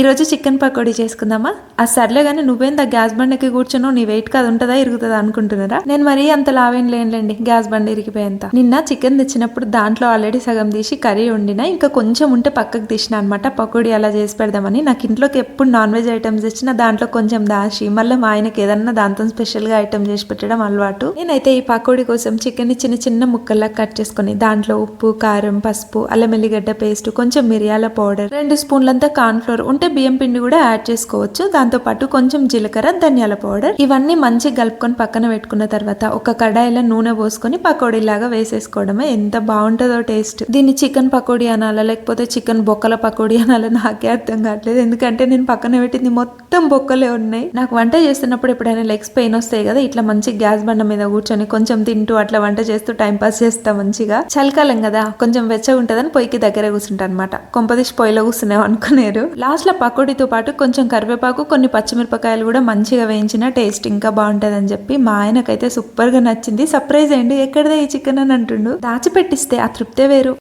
ఈరోజు చికెన్ పకోడీ చేసుకుందామా? ఆ సర్లే కానీ నువ్వేందా గ్యాస్ బండికి కూర్చున్నావు? నీ వెయిట్ కాదు ఉంటుందా ఇరుగుతుందా అనుకుంటున్నారా? నేను మరీ అంత లావేం లేనులేండి గ్యాస్ బండి ఇరిగిపోయేంత. నిన్న చికెన్ తెచ్చినప్పుడు దాంట్లో ఆల్రెడీ సగం తీసి కర్రీ వండినా ఇంకా కొంచెం ఉంటే పక్కకు తీసిన అనమాట పకోడీ అలా చేసి పెడదామని. నాకు ఇంట్లోకి ఎప్పుడు నాన్ వెజ్ ఐటమ్స్ తెచ్చినా దాంట్లో కొంచెం దాచి మళ్ళీ మా ఆయనకి ఏదన్నా దాంతో స్పెషల్గా ఐటమ్ చేసి పెట్టడం అలవాటు. నేనైతే ఈ పకోడీ కోసం చికెన్ని చిన్న చిన్న ముక్కల్లా కట్ చేసుకొని దాంట్లో ఉప్పు కారం పసుపు అల్లం ఎల్లిగడ్డ పేస్ట్ కొంచెం మిరియాల పౌడర్ రెండు స్పూన్లంతా కార్న్ఫ్లోర్ ఉంటే బియ్యం పిండి కూడా యాడ్ చేసుకోవచ్చు. దాంతో పాటు కొంచెం జీలకర్ర ధనియాల పౌడర్. ఇవన్నీ మంచిగా కలుపుకొని పక్కన పెట్టుకున్న తర్వాత ఒక కడాయిలో నూనె పోసుకొని పకోడీ లాగా వేసేసుకోవడమే ఎంత బాగుంటుందో టేస్ట్. దీన్ని చికెన్ పకోడీ అనాలా లేకపోతే చికెన్ బొక్కల పకోడీ అనాలా నాకే అర్థం కావట్లేదు. ఎందుకంటే నేను పక్కన పెట్టింది మొత్తం బొక్కలే ఉన్నాయి. నాకు వంట చేస్తున్నప్పుడు ఎప్పుడైనా లెగ్స్ పెయిన్ వస్తాయి కదా ఇట్లా మంచి గ్యాస్ బండ మీద కూర్చొని కొంచెం తింటూ అట్లా వంట చేస్తూ టైం పాస్ చేస్తా మంచిగా. చలికాలం కదా కొంచెం వెచ్చగా ఉంటుందని పొయ్యికి దగ్గర కూర్చుంటా అనమాట కొంపదీసి పొయ్యిలో కూర్చున్నాం అనుకునేరు లాస్ట్లో పకోడీతో పాటు కొంచెం కరివేపాకు కొన్ని పచ్చిమిరపకాయలు కూడా మంచిగా వేయించిన టేస్ట్ ఇంకా బాగుంటది అని చెప్పి మా ఆయనకైతే సూపర్గా నచ్చింది. సర్ప్రైజ్ అయ్యండి. ఎక్కడదే ఈ చికెన్ అని అంటుండు. దాచిపెట్టిస్తే ఆ తృప్తే వేరు.